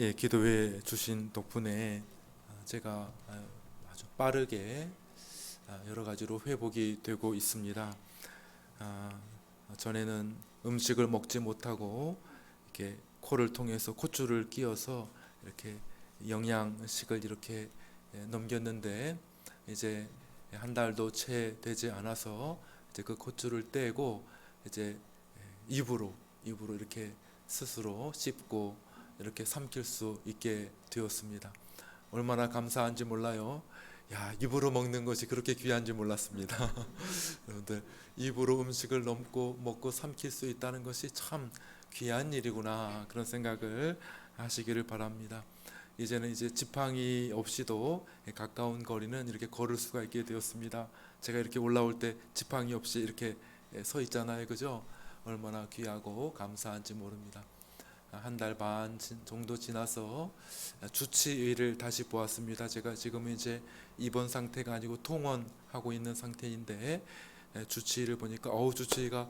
예, 기도해 주신 덕분에 아, 제가 아, 아주 빠르게 아, 여러 가지로 회복이 되고 있습니다. 아, 전에는 음식을 먹지 못하고 이렇게 코를 통해서 콧줄을 끼어서 이렇게 영양식을 이렇게 예, 넘겼는데 이제 한 달도 채 되지 않아서 이제 그 콧줄을 떼고 이제 예, 입으로 입으로 이렇게 스스로 씹고 이렇게 삼킬 수 있게 되었습니다. 얼마나 감사한지 몰라요. 야, 입으로 먹는 것이 그렇게 귀한지 몰랐습니다. 여러분들, 입으로 음식을 넘고 먹고 삼킬 수 있다는 것이 참 귀한 일이구나. 그런 생각을 하시기를 바랍니다. 이제는 이제 지팡이 없이도 가까운 거리는 이렇게 걸을 수가 있게 되었습니다. 제가 이렇게 올라올 때 지팡이 없이 이렇게 서 있잖아요. 그죠? 얼마나 귀하고 감사한지 모릅니다. 한 달 반 정도 지나서 주치의를 다시 보았습니다. 제가 지금 이제 입원 상태가 아니고 통원하고 있는 상태인데 주치의를 보니까 어우 주치의가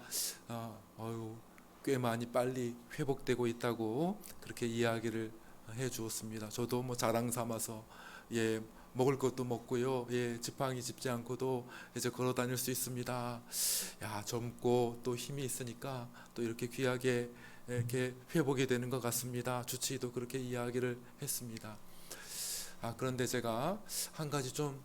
아, 어유 꽤 많이 빨리 회복되고 있다고 그렇게 이야기를 해 주었습니다. 저도 뭐 자랑 삼아서 예 먹을 것도 먹고요. 예, 지팡이 짚지 않고도 이제 걸어 다닐 수 있습니다. 야, 젊고 또 힘이 있으니까 또 이렇게 귀하게 이렇게 회복이 되는 것 같습니다. 주치의도 그렇게 이야기를 했습니다. 아, 그런데 제가 한 가지 좀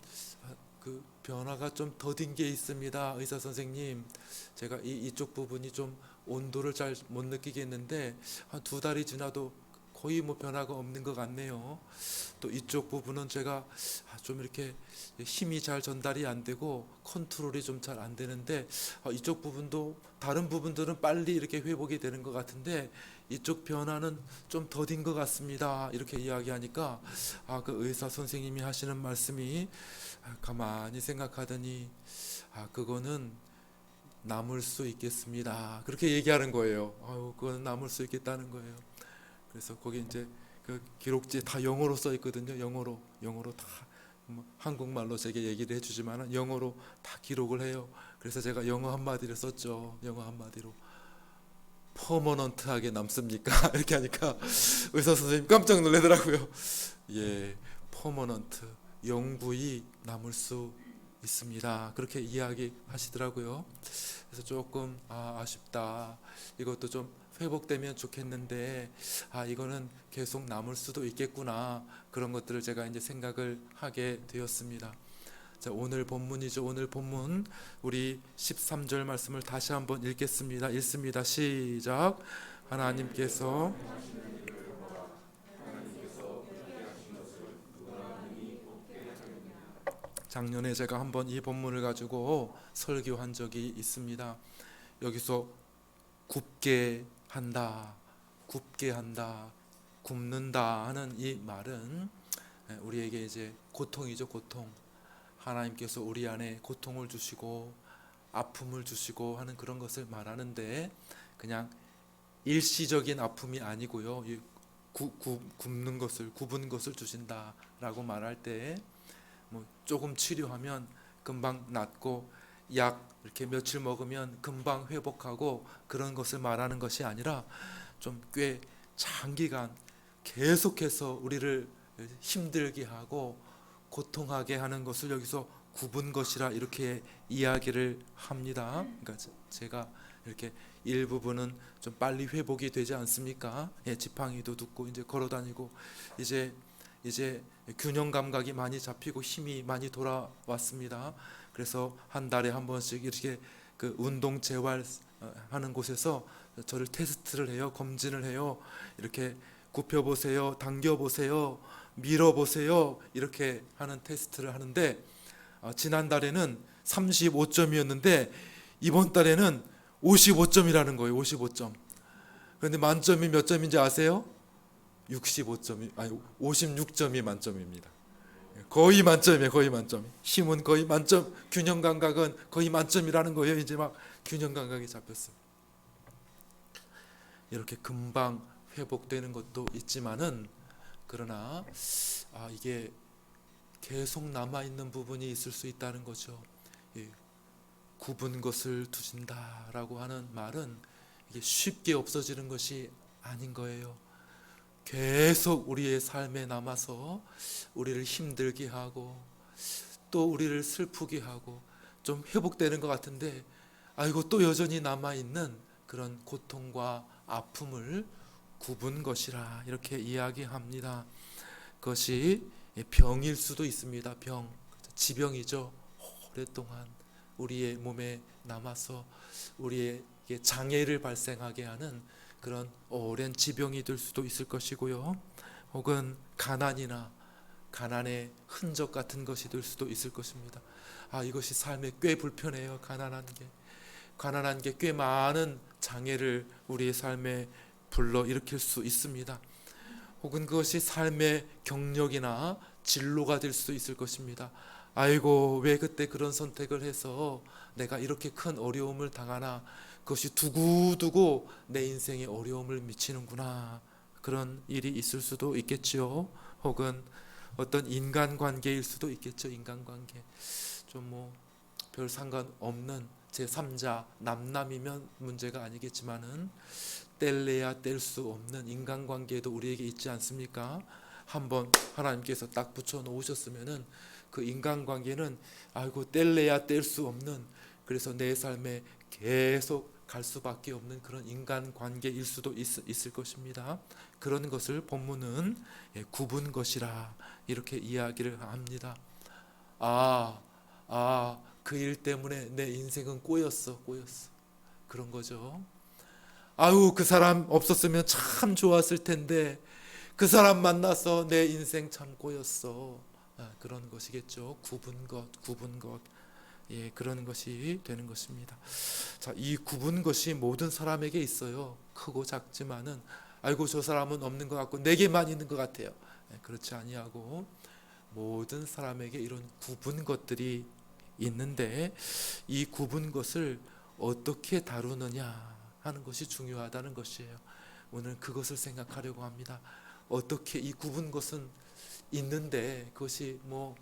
그 변화가 좀 더딘 게 있습니다. 의사 선생님. 제가 이 이쪽 부분이 좀 온도를 잘 못 느끼겠는데 한 두 달이 지나도 거의 뭐 변화가 없는 것 같네요. 또 이쪽 부분은 제가 좀 이렇게 힘이 잘 전달이 안 되고 컨트롤이 좀 잘 안 되는데 아, 이쪽 부분도 다른 부분들은 빨리 이렇게 회복이 되는 것 같은데 이쪽 변화는 좀 더딘 것 같습니다. 이렇게 이야기하니까 아 그 의사 선생님이 하시는 말씀이 아, 가만히 생각하더니 아 그거는 남을 수 있겠습니다. 그렇게 얘기하는 거예요. 아유 그건 남을 수 있겠다는 거예요. 그래서 거기 이제 그 기록지에 다 영어로 써 있거든요. 영어로 영어로 다 뭐 한국말로 제게 얘기를 해주지만 영어로 다 기록을 해요. 그래서 제가 영어 한 마디를 썼죠. 영어 한 마디로 퍼머넌트하게 남습니까? 이렇게 하니까 의사 선생님 깜짝 놀라더라고요. 예, 퍼머넌트 영구히 남을 수 있습니다. 그렇게 이야기하시더라고요. 그래서 조금 아, 아쉽다. 이것도 좀 회복되면 좋겠는데 아 이거는 계속 남을 수도 있겠구나 그런 것들을 제가 이제 생각을 하게 되었습니다. 자, 오늘 본문이죠. 오늘 본문 우리 13절 말씀을 다시 한번 읽겠습니다. 읽습니다. 시작. 하나님께서 작년에 제가 한번 이 본문을 가지고 설교한 적이 있습니다. 여기서 굽게 한다, 굽게 한다, 굽는다 하는 이 말은 우리에게 이제 고통이죠, 고통. 하나님께서 우리 안에 고통을 주시고 아픔을 주시고 하는 그런 것을 말하는데 그냥 일시적인 아픔이 아니고요. 이 구, 구, 굽는 것을 굽은 것을 주신다라고 말할 때 뭐 조금 치료하면 금방 낫고 약 이렇게 며칠 먹으면 금방 회복하고 그런 것을 말하는 것이 아니라 좀 꽤 장기간 계속해서 우리를 힘들게 하고 고통하게 하는 것을 여기서 굽은 것이라 이렇게 이야기를 합니다. 그러니까 제가 이렇게 일부분은 좀 빨리 회복이 되지 않습니까? 예, 지팡이도 듣고 이제 걸어 다니고 이제 이제 균형 감각이 많이 잡히고 힘이 많이 돌아왔습니다. 그래서 한 달에 한 번씩 이렇게 그 운동 재활 하는 곳에서 저를 테스트를 해요. 검진을 해요. 이렇게 굽혀 보세요. 당겨 보세요. 밀어 보세요. 이렇게 하는 테스트를 하는데 어, 지난 달에는 35점이었는데 이번 달에는 55점이라는 거예요. 55점. 그런데 만점이 몇 점인지 아세요? 65점이 아니 56점이 만점입니다. 거의 만점이에요. 거의 만점. 힘은 거의 만점, 균형 감각은 거의 만점이라는 거예요. 이제 막 균형 감각이 잡혔어요. 이렇게 금방 회복되는 것도 있지만은 그러나 아 이게 계속 남아 있는 부분이 있을 수 있다는 거죠. 예, 굽은 것을 두신다라고 하는 말은 이게 쉽게 없어지는 것이 아닌 거예요. 계속 우리의 삶에 남아서 우리를 힘들게 하고 또 우리를 슬프게 하고 좀 회복되는 것 같은데 아이고 또 여전히 남아 있는 그런 고통과 아픔을 굽은 것이라 이렇게 이야기합니다. 그것이 병일 수도 있습니다. 병, 지병이죠. 오랫동안 우리의 몸에 남아서 우리에게 장애를 발생하게 하는 그런 오랜 지병이 될 수도 있을 것이고요. 혹은 가난이나 가난의 흔적 같은 것이 될 수도 있을 것입니다. 아, 이것이 삶에 꽤 불편해요. 가난한 게. 가난한 게 꽤 많은 장애를 우리의 삶에 불러 일으킬 수 있습니다. 혹은 그것이 삶의 경력이나 진로가 될 수도 있을 것입니다. 아이고, 왜 그때 그런 선택을 해서 내가 이렇게 큰 어려움을 당하나 그것이 두고두고 내 인생에 어려움을 미치는구나. 그런 일이 있을 수도 있겠지요. 혹은 어떤 인간 관계일 수도 있겠죠. 인간 관계. 좀 뭐 별 상관없는 제3자 남남이면 문제가 아니겠지만은 뗄래야 뗄 수 없는 인간 관계도 우리에게 있지 않습니까? 한번 하나님께서 딱 붙여 놓으셨으면은 그 인간 관계는 아이고 뗄래야 뗄 수 없는 그래서 내 삶에 계속 갈 수밖에 없는 그런 인간 관계일 수도 있, 있을 것입니다. 그런 것을 본문은 예, 굽은 것이라 이렇게 이야기를 합니다. 아, 아, 그 일 때문에 내 인생은 꼬였어, 꼬였어. 그런 거죠. 아유, 그 사람 없었으면 참 좋았을 텐데, 그 사람 만나서 내 인생 참 꼬였어. 아, 그런 것이겠죠. 굽은 것, 굽은 것. 예, 그런 것이 되는 것입니다. 자, 이 굽은 것이 모든 사람에게 있어요. 크고 작지만은, 아이고, 저 사람은 없는 것 같고, 내게만 있는 것 같아요. 예, 그렇지 아니하고, 모든 사람에게 이런 굽은 것들이 있는데, 이 굽은 것을 어떻게 다루느냐 하는 것이 중요하다는 것이에요. 오늘 그것을 생각하려고 합니다. 어떻게 이 굽은 것은 있는데 그것이 뭐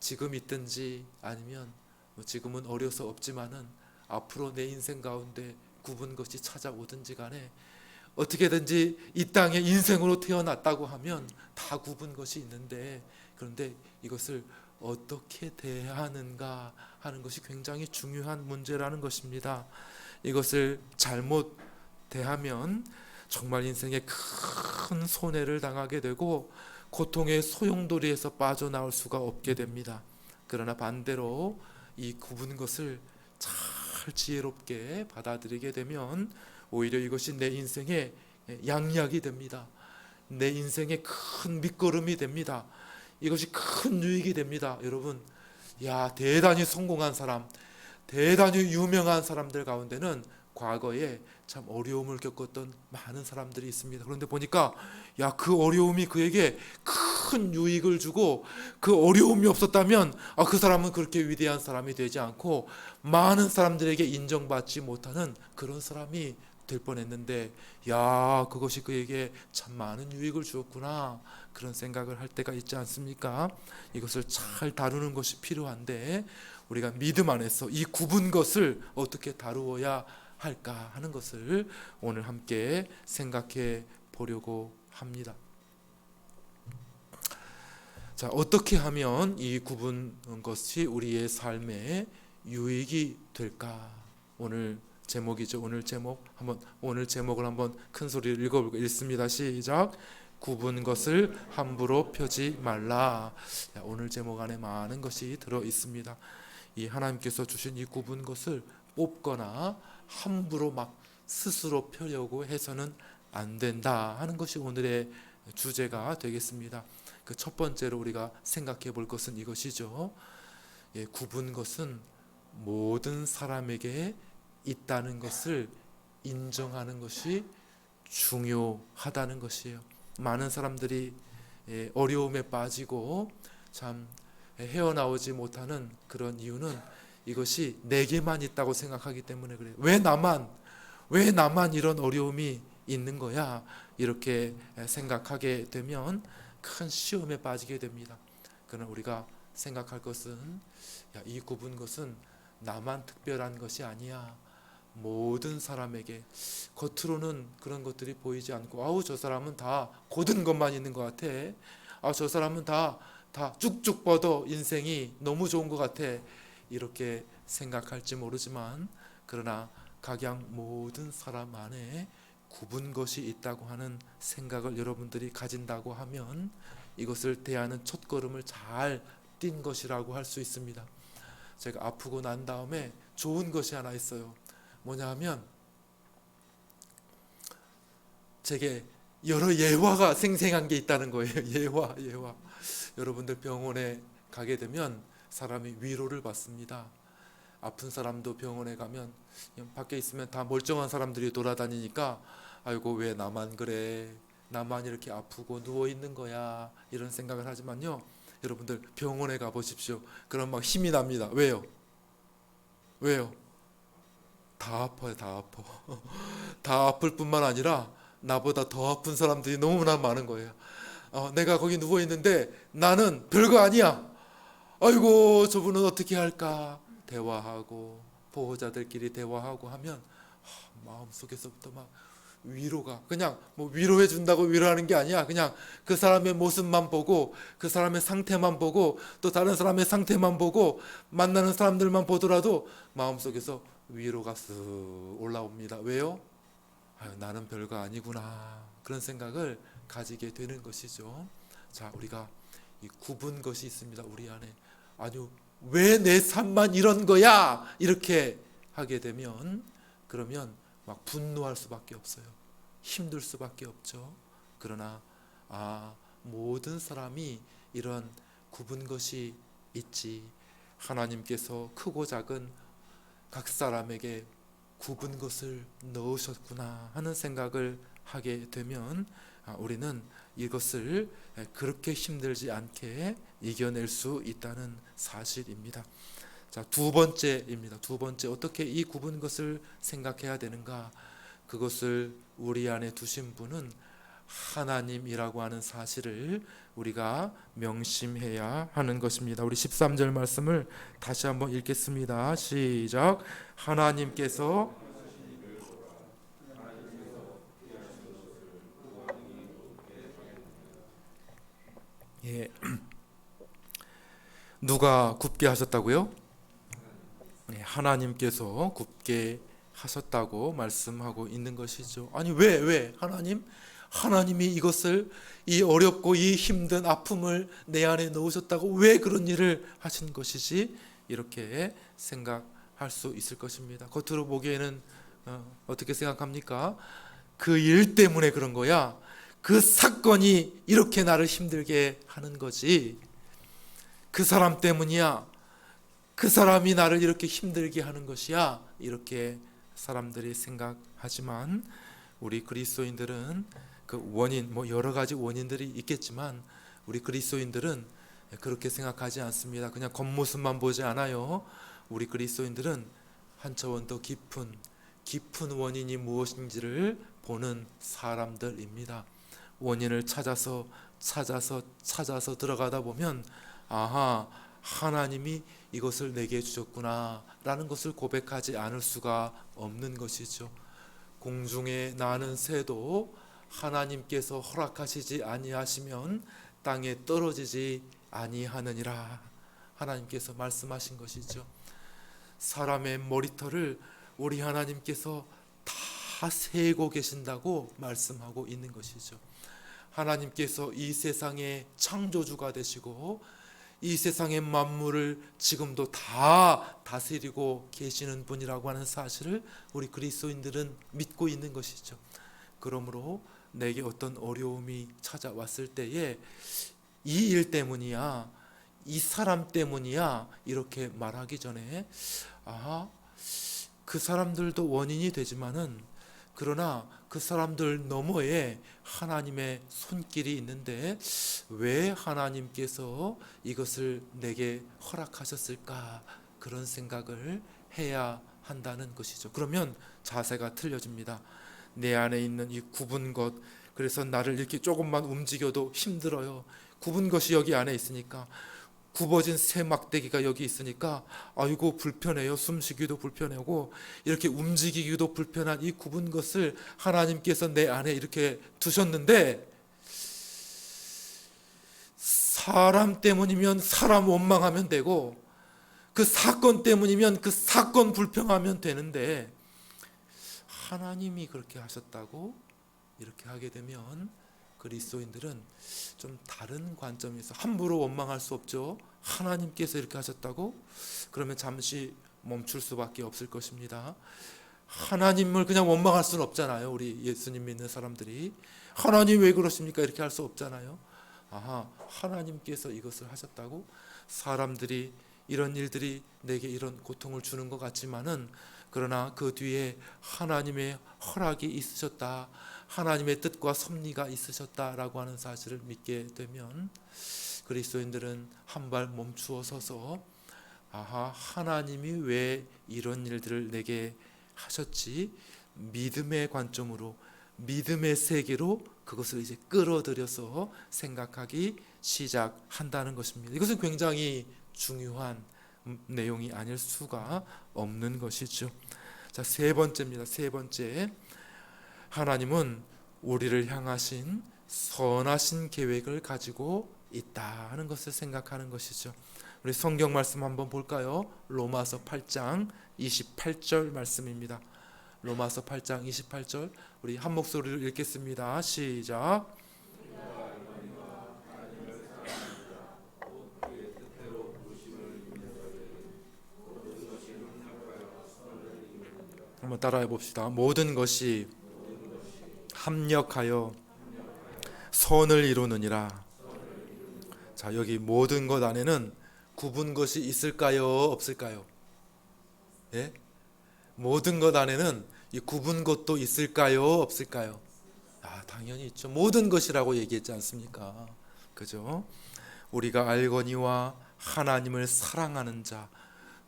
지금 있든지 아니면 뭐 지금은 어려서 없지만은 앞으로 내 인생 가운데 굽은 것이 찾아오든지 간에 어떻게든지 이 땅에 인생으로 태어났다고 하면 다 굽은 것이 있는데 그런데 이것을 어떻게 대하는가 하는 것이 굉장히 중요한 문제라는 것입니다. 이것을 잘못 대하면 정말 인생에 큰 손해를 당하게 되고 고통의 소용돌이에서 빠져나올 수가 없게 됩니다. 그러나 반대로 이 굽은 것을 잘 지혜롭게 받아들이게 되면 오히려 이것이 내 인생의 양약이 됩니다. 내 인생의 큰 밑거름이 됩니다. 이것이 큰 유익이 됩니다. 여러분, 야, 대단히 성공한 사람, 대단히 유명한 사람들 가운데는 과거에 참 어려움을 겪었던 많은 사람들이 있습니다. 그런데 보니까 야, 그 어려움이 그에게 큰 유익을 주고 그 어려움이 없었다면 아, 그 사람은 그렇게 위대한 사람이 되지 않고 많은 사람들에게 인정받지 못하는 그런 사람이 될 뻔했는데 야, 그것이 그에게 참 많은 유익을 주었구나. 그런 생각을 할 때가 있지 않습니까? 이것을 잘 다루는 것이 필요한데 우리가 믿음 안에서 이 굽은 것을 어떻게 다루어야 할까 하는 것을 오늘 함께 생각해 보려고 합니다. 자, 어떻게 하면 이 굽은 것이 우리의 삶에 유익이 될까? 오늘 제목이죠. 오늘 제목 한번 오늘 제목을 한번 큰 소리로 읽어볼까? 읽습니다. 시작. 굽은 것을 함부로 펴지 말라. 오늘 제목 안에 많은 것이 들어 있습니다. 이 하나님께서 주신 이 굽은 것을 뽑거나 함부로 막 스스로 펴려고 해서는 안 된다 하는 것이 오늘의 주제가 되겠습니다. 그 첫 번째로 우리가 생각해 볼 것은 이것이죠. 예, 굽은 것은 모든 사람에게 있다는 것을 인정하는 것이 중요하다는 것이에요. 많은 사람들이 예, 어려움에 빠지고 참 헤어나오지 못하는 그런 이유는 이것이 내게만 있다고 생각하기 때문에 그래요. 왜 나만 왜 나만 이런 어려움이 있는 거야? 이렇게 생각하게 되면 큰 시험에 빠지게 됩니다. 그러나 우리가 생각할 것은 야, 이 굽은 것은 나만 특별한 것이 아니야. 모든 사람에게 겉으로는 그런 것들이 보이지 않고 아우 저 사람은 다 고든 것만 있는 것 같아. 아저 사람은 다 다 쭉쭉 뻗어 인생이 너무 좋은 것 같아. 이렇게 생각할지 모르지만 그러나 각양 모든 사람 안에 굽은 것이 있다고 하는 생각을 여러분들이 가진다고 하면 이것을 대하는 첫 걸음을 잘 뛴 것이라고 할 수 있습니다. 제가 아프고 난 다음에 좋은 것이 하나 있어요. 뭐냐 하면 제게 여러 예화가 생생한 게 있다는 거예요. 예화, 예화. 여러분들 병원에 가게 되면 사람이 위로를 받습니다. 아픈 사람도 병원에 가면 밖에 있으면 다 멀쩡한 사람들이 돌아다니니까 아이고 왜 나만 그래? 나만 이렇게 아프고 누워 있는 거야? 이런 생각을 하지만요. 여러분들 병원에 가 보십시오. 그럼 막 힘이 납니다. 왜요? 왜요? 다 아파요 다 아파. 다 아플 뿐만 아니라 나보다 더 아픈 사람들이 너무나 많은 거예요. 어, 내가 거기 누워 있는데 나는 별거 아니야 아이고 저분은 어떻게 할까? 대화하고 보호자들끼리 대화하고 하면 하, 마음 속에서부터 막 위로가 그냥 뭐 위로해 준다고 위로하는 게 아니야. 그냥 그 사람의 모습만 보고 그 사람의 상태만 보고 또 다른 사람의 상태만 보고 만나는 사람들만 보더라도 마음속에서 위로가 쓱 올라옵니다. 왜요? 아유, 나는 별거 아니구나. 그런 생각을 가지게 되는 것이죠. 자 우리가 이 굽은 것이 있습니다. 우리 안에 아주 왜 내 삶만 이런 거야? 이렇게 하게 되면 그러면 막 분노할 수밖에 없어요. 힘들 수밖에 없죠. 그러나 아 모든 사람이 이런 굽은 것이 있지. 하나님께서 크고 작은 각 사람에게 굽은 것을 넣으셨구나 하는 생각을 하게 되면 아, 우리는 이것을 그렇게 힘들지 않게 이겨낼 수 있다는 사실입니다. 자, 두 번째입니다. 두 번째 어떻게 이 굽은 것을 생각해야 되는가? 그것을 우리 안에 두신 분은 하나님이라고 하는 사실을 우리가 명심해야 하는 것입니다. 우리 13절 말씀을 다시 한번 읽겠습니다. 시작. 하나님께서 예. 누가 굽게 하셨다고요? 네, 하나님께서 굽게 하셨다고 말씀하고 있는 것이죠. 아니 왜 왜 하나님 하나님이 이것을 이 어렵고 이 힘든 아픔을 내 안에 넣으셨다고 왜 그런 일을 하신 것이지 이렇게 생각할 수 있을 것입니다. 겉으로 보기에는 어, 어떻게 생각합니까? 그 일 때문에 그런 거야. 그 사건이 이렇게 나를 힘들게 하는 거지. 그 사람 때문이야. 그 사람이 나를 이렇게 힘들게 하는 것이야. 이렇게 사람들이 생각하지만 우리 그리스도인들은 그 원인 뭐 여러 가지 원인들이 있겠지만 우리 그리스도인들은 그렇게 생각하지 않습니다. 그냥 겉모습만 보지 않아요. 우리 그리스도인들은 한 차원 더 깊은 깊은 원인이 무엇인지를 보는 사람들입니다. 원인을 찾아서 찾아서 찾아서 들어가다 보면 아하 하나님이 이것을 내게 주셨구나라는 것을 고백하지 않을 수가 없는 것이죠. 공중에 나는 새도 하나님께서 허락하시지 아니하시면 땅에 떨어지지 아니하느니라 하나님께서 말씀하신 것이죠. 사람의 머리털을 우리 하나님께서 다 세고 계신다고 말씀하고 있는 것이죠. 하나님께서 이 세상의 창조주가 되시고 이 세상의 만물을 지금도 다 다스리고 계시는 분이라고 하는 사실을 우리 그리스도인들은 믿고 있는 것이죠. 그러므로 내게 어떤 어려움이 찾아왔을 때에 이 일 때문이야, 이 사람 때문이야 이렇게 말하기 전에 아, 그 사람들도 원인이 되지만은 그러나 그 사람들 너머에 하나님의 손길이 있는데 왜 하나님께서 이것을 내게 허락하셨을까 그런 생각을 해야 한다는 것이죠. 그러면 자세가 틀려집니다. 내 안에 있는 이 굽은 것 그래서 나를 이렇게 조금만 움직여도 힘들어요. 굽은 것이 여기 안에 있으니까 굽어진 새 막대기가 여기 있으니까 아이고 불편해요. 숨쉬기도 불편하고 이렇게 움직이기도 불편한 이 굽은 것을 하나님께서 내 안에 이렇게 두셨는데 사람 때문이면 사람 원망하면 되고 그 사건 때문이면 그 사건 불평하면 되는데 하나님이 그렇게 하셨다고 이렇게 하게 되면 그리스도인들은 좀 다른 관점에서 함부로 원망할 수 없죠. 하나님께서 이렇게 하셨다고 그러면 잠시 멈출 수밖에 없을 것입니다. 하나님을 그냥 원망할 수는 없잖아요. 우리 예수님 믿는 사람들이 하나님 왜 그러십니까? 이렇게 할 수 없잖아요. 아하, 하나님께서 이것을 하셨다고 사람들이 이런 일들이 내게 이런 고통을 주는 것 같지만은 그러나 그 뒤에 하나님의 허락이 있으셨다. 하나님의 뜻과 섭리가 있으셨다라고 하는 사실을 믿게 되면 그리스도인들은 한 발 멈추어 서서 아하 하나님이 왜 이런 일들을 내게 하셨지 믿음의 관점으로 믿음의 세계로 그것을 이제 끌어들여서 생각하기 시작한다는 것입니다. 이것은 굉장히 중요한 음, 내용이 아닐 수가 없는 것이죠. 자, 세 번째입니다. 세 번째. 하나님은 우리를 향하신 선하신 계획을 가지고 있다는 것을 생각하는 것이죠. 우리 성경 말씀 한번 볼까요? 로마서 8장 28절 말씀입니다. 로마서 8장 28절 우리 한 목소리로 읽겠습니다. 시작. 한번 따라해 봅시다. 모든 것이 합력하여 선을 이루느니라. 자, 여기 모든 것 안에는 구분 것이 있을까요? 없을까요? 예? 모든 것 안에는 이 구분 것도 있을까요? 없을까요? 아, 당연히 있죠. 모든 것이라고 얘기했지 않습니까? 그죠? 우리가 알거니와 하나님을 사랑하는 자,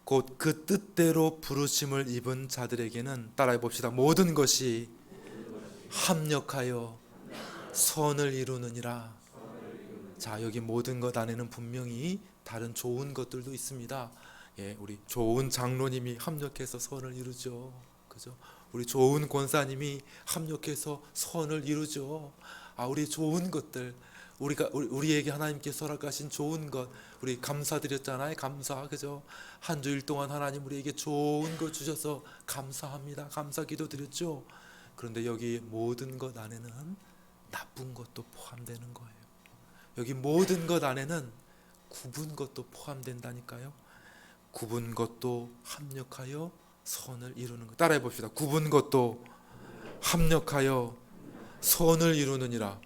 곧 그 뜻대로 부르심을 입은 자들에게는 따라해 봅시다. 모든 것이 합력하여 선을 이루느니라. 자, 여기 모든 것 안에는 분명히 다른 좋은 것들도 있습니다. 예, 우리 좋은 장로님이 합력해서 선을 이루죠. 그죠? 우리 좋은 권사님이 합력해서 선을 이루죠. 아, 우리 좋은 것들, 우리가 우리, 우리에게 하나님께서 허락하신 좋은 것, 우리 감사드렸잖아요. 감사, 그죠? 한 주일 동안 하나님 우리에게 좋은 것 주셔서 감사합니다. 감사 기도 드렸죠. 그런데 여기 모든 것 안에는 나쁜 것도 포함되는 거예요. 여기 모든 것 안에는 굽은 것도 포함된다니까요. 굽은 것도 합력하여 선을 이루는 것. 따라해 봅시다. 굽은 것도 합력하여 선을 이루느니라.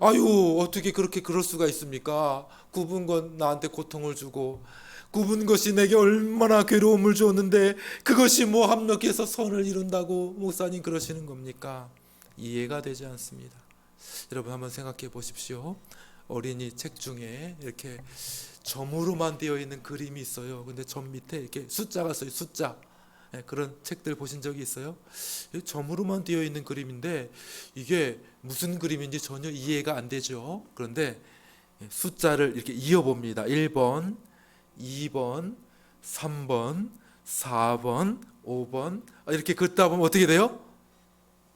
아유, 어떻게 그렇게 그럴 수가 있습니까? 굽은 건 나한테 고통을 주고 굽은 것이 내게 얼마나 괴로움을 줬는데 그것이 뭐 합력해서 선을 이룬다고 목사님 그러시는 겁니까? 이해가 되지 않습니다. 여러분 한번 생각해 보십시오. 어린이 책 중에 이렇게 점으로만 되어 있는 그림이 있어요. 근데 점 밑에 이렇게 숫자가 써요. 숫자. 예, 그런 책들 보신 적이 있어요? 이 점으로만 되어 있는 그림인데 이게 무슨 그림인지 전혀 이해가 안 되죠. 그런데 예, 숫자를 이렇게 이어 봅니다. 1번, 2번, 3번, 4번, 5번 아, 이렇게 긋다 보면 어떻게 돼요?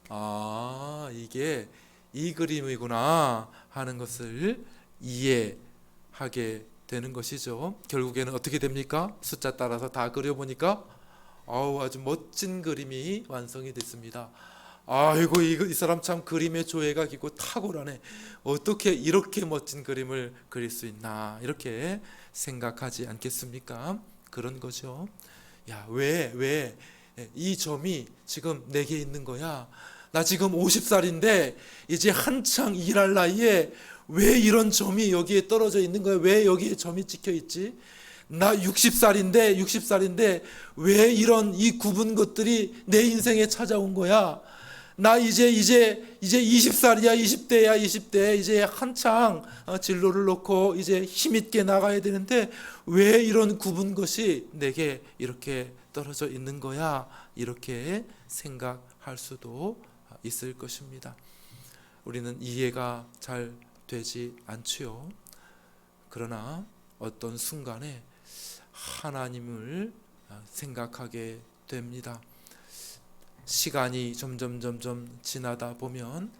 아, 이게 이 그림이구나 하는 것을 이해하게 되는 것이죠. 결국에는 어떻게 됩니까? 숫자 따라서 다 그려보니까 아우 아주 멋진 그림이 완성이 됐습니다. 아이고 이, 이 사람 참 그림의 조예가 깊고 탁월하네. 어떻게 이렇게 멋진 그림을 그릴 수 있나 이렇게 생각하지 않겠습니까? 그런 거죠. 야, 왜, 왜, 이 점이 지금 내게 있는 거야? 나 지금 50살인데, 이제 한창 일할 나이에 왜 이런 점이 여기에 떨어져 있는 거야? 왜 여기에 점이 찍혀 있지? 나 60살인데, 60살인데, 왜 이런 이 굽은 것들이 내 인생에 찾아온 거야? 나 이제 이제 이제 20살이야 20대야 20대 이제 한창 어, 진로를 놓고 이제 힘있게 나가야 되는데 왜 이런 굽은 것이 내게 이렇게 떨어져 있는 거야 이렇게 생각할 수도 있을 것입니다. 우리는 이해가 잘 되지 않지요. 그러나 어떤 순간에 하나님을 아, 생각하게 됩니다. 시간이 점점 점점 지나다 보면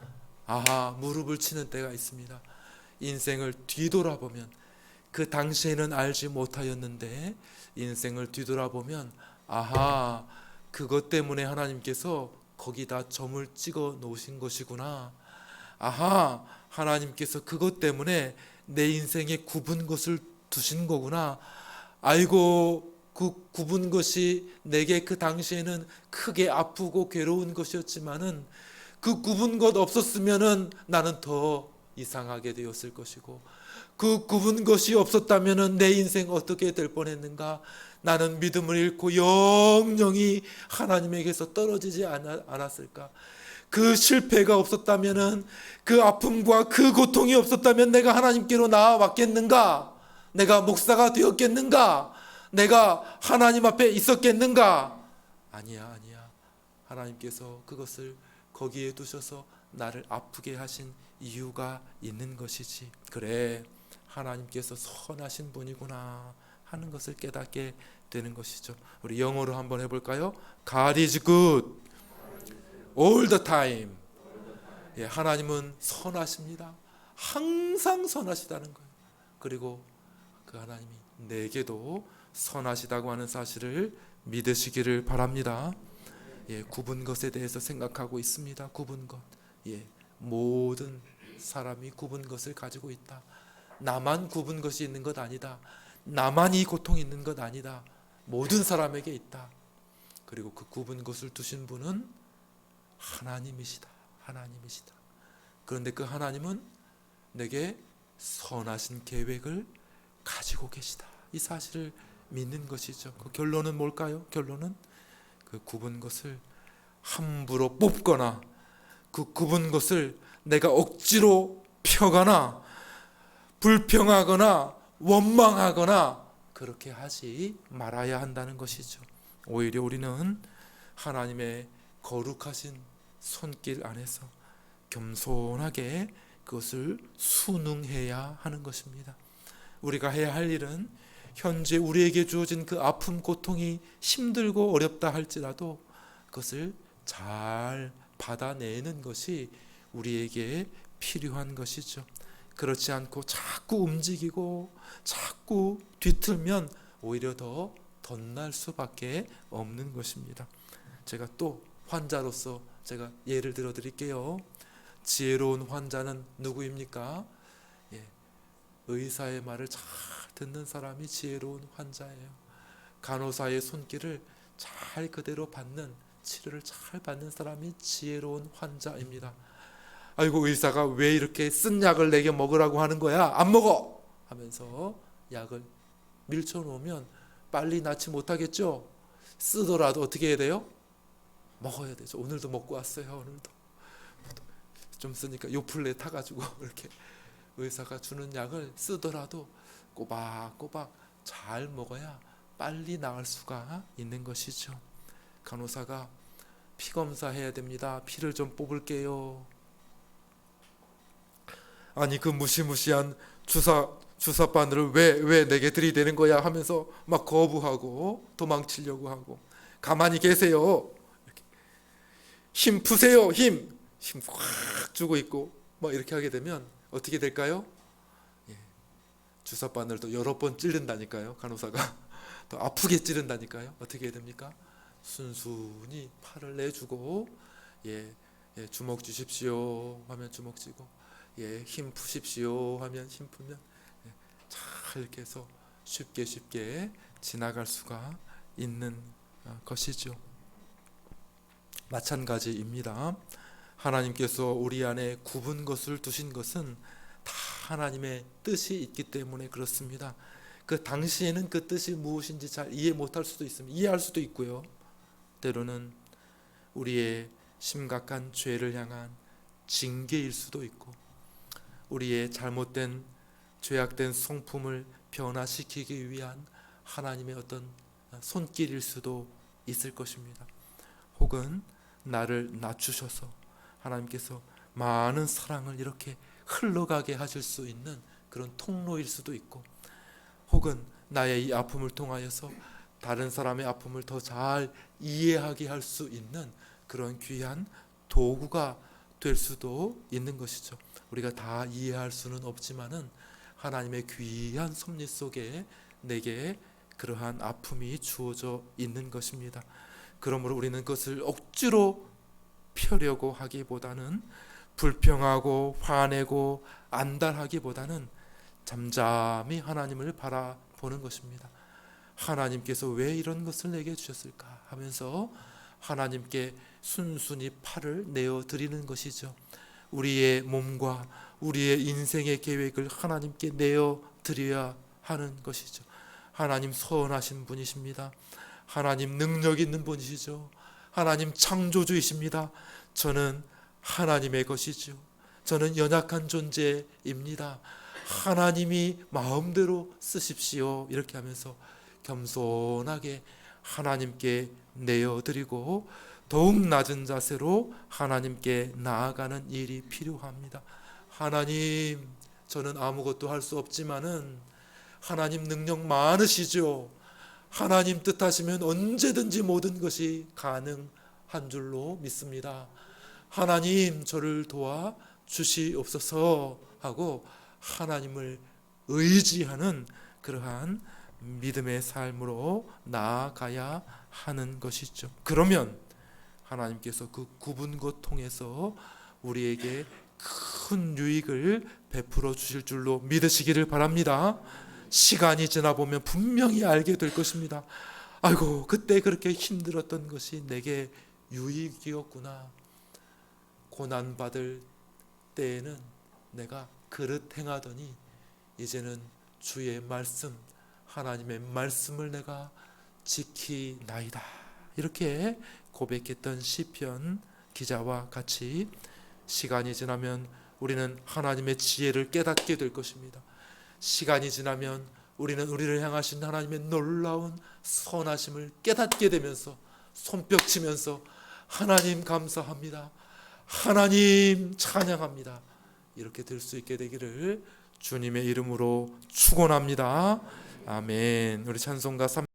아하 무릎을 치는 때가 있습니다. 인생을 뒤돌아보면 그 당시에는 알지 못하였는데 인생을 뒤돌아보면 아하 그것 때문에 하나님께서 거기다 점을 찍어 놓으신 것이구나. 아하 하나님께서 그것 때문에 내 인생에 굽은 것을 두신 거구나. 아이고 그 굽은 것이 내게 그 당시에는 크게 아프고 괴로운 것이었지만은 그 굽은 것 없었으면은 나는 더 이상하게 되었을 것이고 그 굽은 것이 없었다면은 내 인생 어떻게 될 뻔했는가? 나는 믿음을 잃고 영영이 하나님에게서 떨어지지 않았을까? 그 실패가 없었다면은 그 아픔과 그 고통이 없었다면 내가 하나님께로 나아왔겠는가? 내가 목사가 되었겠는가? 내가 하나님 앞에 있었겠는가? 아니야, 아니야. 하나님께서 그것을 거기에 두셔서 나를 아프게 하신 이유가 있는 것이지. 그래, 하나님께서 선하신 분이구나 하는 것을 깨닫게 되는 것이죠. 우리 영어로 한번 해볼까요? God is good all the time. 예, 하나님은 선하십니다. 항상 선하시다는 거예요. 그리고 그 하나님이 내게도 선하시다고 하는 사실을 믿으시기를 바랍니다. 예, 굽은 것에 대해서 생각하고 있습니다. 굽은 것. 예, 모든 사람이 굽은 것을 가지고 있다. 나만 굽은 것이 있는 것 아니다. 나만 이 고통이 있는 것 아니다. 모든 사람에게 있다. 그리고 그 굽은 것을 두신 분은 하나님이시다. 하나님이시다. 그런데 그 하나님은 내게 선하신 계획을 가지고 계시다. 이 사실을 믿는 것이죠. 그 결론은 뭘까요? 결론은 그 굽은 것을 함부로 뽑거나 그 굽은 것을 내가 억지로 펴거나 불평하거나 원망하거나 그렇게 하지 말아야 한다는 것이죠. 오히려 우리는 하나님의 거룩하신 손길 안에서 겸손하게 그것을 순응해야 하는 것입니다. 우리가 해야 할 일은 현재 우리에게 주어진 그 아픔, 고통이 힘들고 어렵다 할지라도 그것을 잘 받아내는 것이 우리에게 필요한 것이죠. 그렇지 않고 자꾸 움직이고 자꾸 뒤틀면 오히려 더 덧날 수밖에 없는 것입니다. 제가 또 환자로서 제가 예를 들어 드릴게요. 지혜로운 환자는 누구입니까? 예, 의사의 말을 잘 듣는 사람이 지혜로운 환자예요. 간호사의 손길을 잘 그대로 받는 치료를 잘 받는 사람이 지혜로운 환자입니다. 아이고 의사가 왜 이렇게 쓴 약을 내게 먹으라고 하는 거야? 안 먹어 하면서 약을 밀쳐 놓으면 빨리 낫지 못하겠죠. 쓰더라도 어떻게 해야 돼요? 먹어야 되죠. 오늘도 먹고 왔어요. 오늘도 좀 쓰니까 요플레 타가지고 이렇게 의사가 주는 약을 쓰더라도 꼬박꼬박 잘 먹어야 빨리 나을 수가 있는 것이죠. 간호사가 피 검사 해야 됩니다. 피를 좀 뽑을게요. 아니 그 무시무시한 주사 주사 바늘을 왜 왜 내게 들이대는 거야 하면서 막 거부하고 도망치려고 하고 가만히 계세요. 이렇게. 힘 푸세요. 힘. 힘확 주고 있고 막 이렇게 하게 되면 어떻게 될까요? 예. 주사 바늘 도 여러 번 찌른다니까요. 간호사가 더 아프게 찌른다니까요. 어떻게 해야 됩니까? 순순히 팔을 내주고 예, 예 주먹 주십시오 하면 주먹 쥐고 예, 힘 푸십시오 하면 힘 풀면 예, 잘 해서 쉽게 쉽게 지나갈 수가 있는 어, 것이죠. 마찬가지입니다. 하나님께서 우리 안에 굽은 것을 두신 것은 다 하나님의 뜻이 있기 때문에 그렇습니다. 그 당시에는 그 뜻이 무엇인지 잘 이해 못할 수도 있습니다. 이해할 수도 있고요. 때로는 우리의 심각한 죄를 향한 징계일 수도 있고 우리의 잘못된 죄악된 성품을 변화시키기 위한 하나님의 어떤 손길일 수도 있을 것입니다. 혹은 나를 낮추셔서 하나님께서 많은 사랑을 이렇게 흘러가게 하실 수 있는 그런 통로일 수도 있고 혹은 나의 이 아픔을 통하여서 다른 사람의 아픔을 더 잘 이해하게 할 수 있는 그런 귀한 도구가 될 수도 있는 것이죠. 우리가 다 이해할 수는 없지만은 하나님의 귀한 섭리 속에 내게 그러한 아픔이 주어져 있는 것입니다. 그러므로 우리는 그것을 억지로 펴려고 하기보다는 불평하고 화내고 안달하기보다는 잠잠히 하나님을 바라보는 것입니다. 하나님께서 왜 이런 것을 내게 주셨을까 하면서 하나님께 순순히 팔을 내어 드리는 것이죠. 우리의 몸과 우리의 인생의 계획을 하나님께 내어 드려야 하는 것이죠. 하나님 선하신 분이십니다. 하나님 능력 있는 분이시죠. 하나님 창조주이십니다. 저는 하나님의 것이죠. 저는 연약한 존재입니다. 하나님이 마음대로 쓰십시오. 이렇게 하면서 겸손하게 하나님께 내어드리고 더욱 낮은 자세로 하나님께 나아가는 일이 필요합니다. 하나님, 저는 아무것도 할 수 없지만은 하나님 능력 많으시죠. 하나님 뜻하시면 언제든지 모든 것이 가능한 줄로 믿습니다. 하나님, 저를 도와 주시옵소서 하고 하나님을 의지하는 그러한 믿음의 삶으로 나아가야 하는 것이죠. 그러면 하나님께서 그것 통해서 우리에게 큰 유익을 베풀어 주실 줄로 믿으시기를 바랍니다. 시간이 지나 보면 분명히 알게 될 것입니다. 아이고, 그때 그렇게 힘들었던 것이 내게 유익이었구나. 고난 받을 때에는 내가 그릇 행하더니 이제는 주의 말씀 하나님의 말씀을 내가 지키나이다. 이렇게 고백했던 시편 기자와 같이 시간이 지나면 우리는 하나님의 지혜를 깨닫게 될 것입니다. 시간이 지나면 우리는 우리를 향하신 하나님의 놀라운 선하심을 깨닫게 되면서 손뼉 치면서 하나님 감사합니다. 하나님 찬양합니다. 이렇게 될 수 있게 되기를 주님의 이름으로 축원합니다. 아멘. 우리 찬송가 3